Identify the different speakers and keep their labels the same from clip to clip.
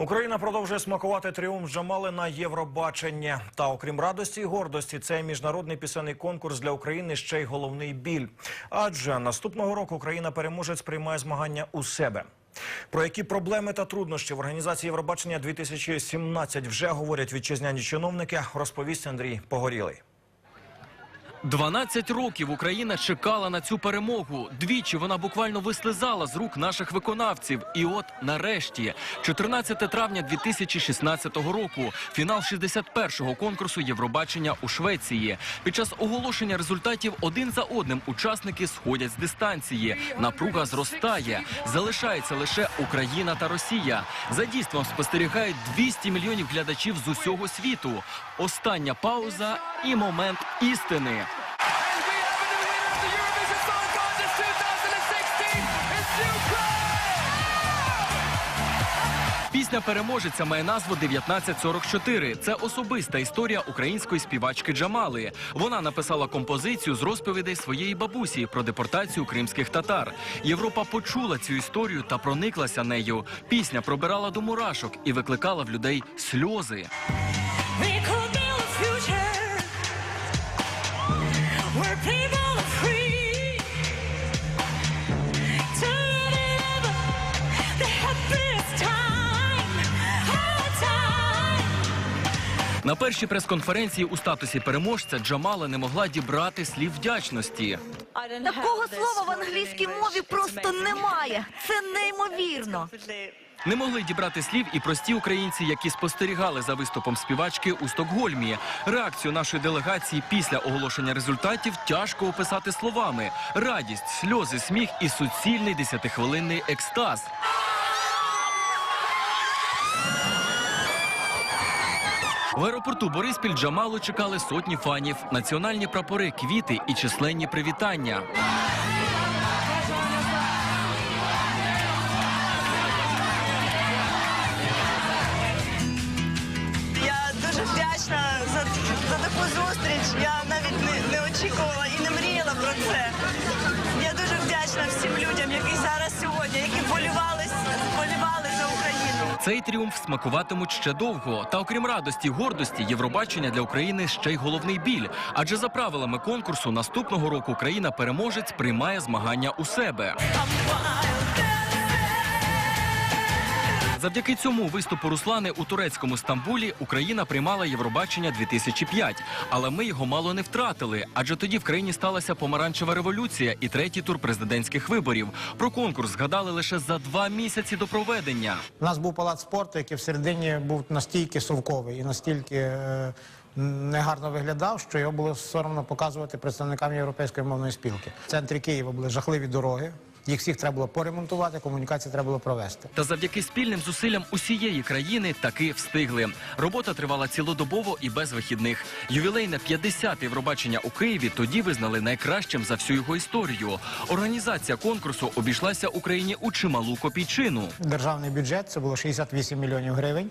Speaker 1: Україна продовжує смакувати тріумф Джамали на Євробаченні. Та окрім радості і гордості, цей міжнародний пісенний конкурс для України ще й головний біль. Адже наступного року Україна переможець приймає змагання у себе. Про які проблеми та труднощі в організації Євробачення 2017 вже говорять вітчизняні чиновники, розповість Андрій Погорілий.
Speaker 2: 12 років Україна чекала на цю перемогу. Двічі вона буквально вислизала з рук наших виконавців. І от нарешті, 14 травня 2016 року, фінал 61-го конкурсу Євробачення у Швеції. Під час оголошення результатів один за одним учасники сходять з дистанції. Напруга зростає. Залишається лише Україна та Росія. За дійством спостерігають 200 мільйонів глядачів з усього світу. Остання пауза і момент істини. Пісня переможеця має назву 1944. Це особиста історія української співачки Джамали. Вона написала композицію з розповідей своєї бабусі про депортацію кримських татар. Європа почула цю історію та прониклася нею. Пісня пробирала до мурашок і викликала в людей сльози. На першій прес-конференції у статусі переможця Джамала не могла дібрати слів вдячності.
Speaker 3: Такого слова в англійській мові просто немає. Це неймовірно.
Speaker 2: Не могли дібрати слів і прості українці, які спостерігали за виступом співачки у Стокгольмі. Реакцію нашої делегації після оголошення результатів тяжко описати словами: радість, сльози, сміх і суцільний десятихвилинний екстаз. В аеропорту Бориспіль Джамалу чекали сотні фанів, національні прапори, квіти і численні привітання.
Speaker 4: Я дуже вдячна за, за таку зустріч. Я навіть не, не очікувала і не мріяла про це. Я дуже вдячна всім людям, які зараз сьогодні, які за Україну.
Speaker 2: Цей тріумф смакуватимуть ще довго. Та окрім радості, й гордості, Євробачення для України ще й головний біль. Адже за правилами конкурсу наступного року країна переможець приймає змагання у себе. Завдяки цьому виступу Руслани у турецькому Стамбулі Україна приймала Євробачення 2005. Але ми його мало не втратили, адже тоді в країні сталася помаранчева революція і третій тур президентських виборів. Про конкурс згадали лише за два місяці до проведення.
Speaker 5: У нас був палац спорту, який всередині був настільки совковий і настільки е, негарно виглядав, що його було соромно показувати представникам європейської мовної спілки. В центрі Києва були жахливі дороги. Їх всіх треба було поремонтувати, комунікації треба було провести.
Speaker 2: Та завдяки спільним зусиллям усієї країни таки встигли. Робота тривала цілодобово і без вихідних. Ювілейне 50-те Євробачення у Києві тоді визнали найкращим за всю його історію. Організація конкурсу обійшлася Україні у чималу копійчину.
Speaker 5: Державний бюджет це було 68 мільйонів гривень,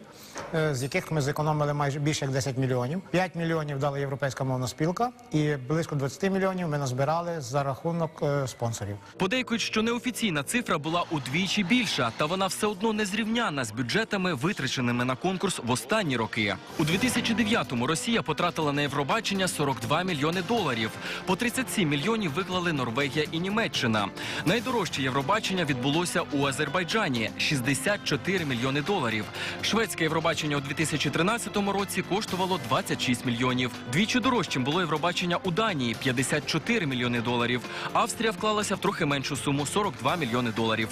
Speaker 5: е, з яких ми зекономили майже більше як 10 мільйонів. 5 мільйонів дала європейська мовна спілка, і близько 20 мільйонів ми назбирали за рахунок е, спонсорів.
Speaker 2: Подейкують, що неофіційна цифра була удвічі більша, та вона все одно не зрівняна з бюджетами, витраченими на конкурс в останні роки. У 2009-му Росія потратила на Євробачення 42 мільйони доларів. По 37 мільйонів виклали Норвегія і Німеччина. Найдорожче Євробачення відбулося у Азербайджані 64 мільйони доларів. Шведське Євробачення у 2013 році коштувало 26 мільйонів. Двічі дорожчим було Євробачення у Данії 54 мільйони доларів. Австрія вклалася в трохи меншу суму 42 мільйони доларів.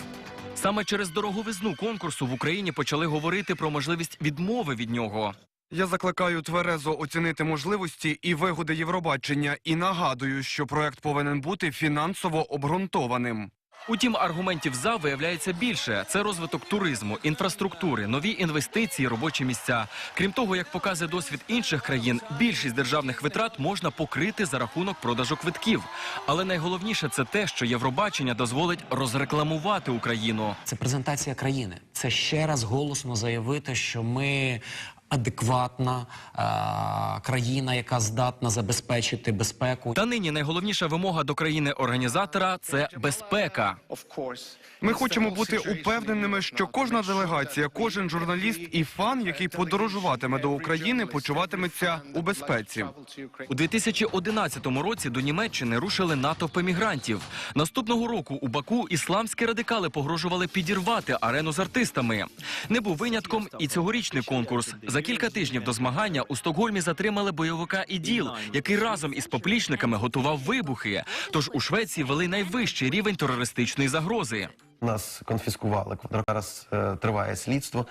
Speaker 2: Саме через дороговизну конкурсу в Україні почали говорити про можливість відмови від нього.
Speaker 6: Я закликаю тверезо оцінити можливості і вигоди Євробачення і нагадую, що проект повинен бути фінансово обґрунтованим.
Speaker 2: Утім, аргументів за виявляється більше: це розвиток туризму, інфраструктури, нові інвестиції, робочі місця. Крім того, як показує досвід інших країн, більшість державних витрат можна покрити за рахунок продажу квитків. Але найголовніше це те, що Євробачення дозволить розрекламувати Україну.
Speaker 7: Це презентація країни. Це ще раз голосно заявити, що ми адекватна е, країна, яка здатна забезпечити безпеку.
Speaker 2: Та нині найголовніша вимога до країни-організатора це безпека.
Speaker 6: Ми хочемо бути упевненими, що кожна делегація, кожен журналіст і фан, який подорожуватиме до України, почуватиметься у безпеці.
Speaker 2: У 2011 році до Німеччини рушили натовпи мігрантів. Наступного року у Баку ісламські радикали погрожували підірвати арену з артистами. Не був винятком і цьогорічний конкурс. За кілька тижнів до змагання у Стокгольмі затримали бойовика іділ, який разом із поплічниками готував вибухи. Тож у Швеції вели найвищий рівень терористичної загрози.
Speaker 8: Нас конфіскували. Зараз е, триває слідство,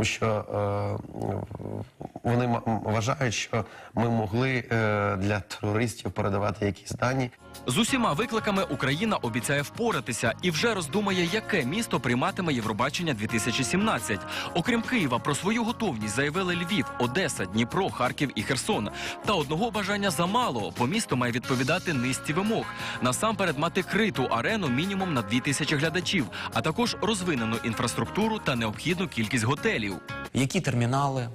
Speaker 8: тому що е, вони вважають, що ми могли е, для терористів передавати якісь дані.
Speaker 2: З усіма викликами Україна обіцяє впоратися і вже роздумає, яке місто прийматиме Євробачення 2017. Окрім Києва, про свою готовність заявили Львів, Одеса, Дніпро, Харків і Херсон. Та одного бажання замало, бо місто має відповідати низці вимог. Насамперед мати криту арену мінімум на 2 тисячі глядачів, а також розвинену інфраструктуру та необхідну кількість готелів.
Speaker 7: Які термінали,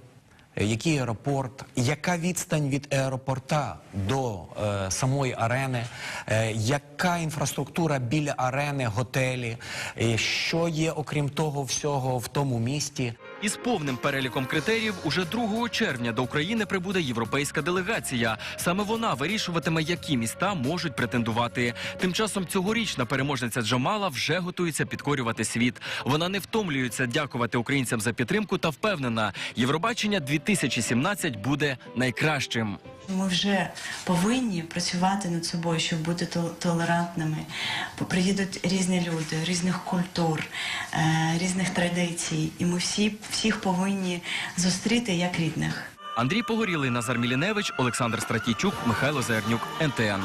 Speaker 7: який аеропорт, яка відстань від аеропорта до е, самої арени, е, яка інфраструктура біля арени, готелі, е, що є окрім того всього в тому місті.
Speaker 2: Із повним переліком критеріїв уже 2 червня до України прибуде європейська делегація. Саме вона вирішуватиме, які міста можуть претендувати. Тим часом цьогорічна переможниця Джамала вже готується підкорювати світ. Вона не втомлюється дякувати українцям за підтримку та впевнена, Євробачення 2017 буде найкращим.
Speaker 9: Ми вже повинні працювати над собою, щоб бути толерантними. Приїдуть різні люди, різних культур, е, різних традицій, і ми всі всіх повинні зустріти як рідних.
Speaker 2: Андрій Погорілий, Назар Міліневич, Олександр Стратійчук, Михайло Зернюк, НТН.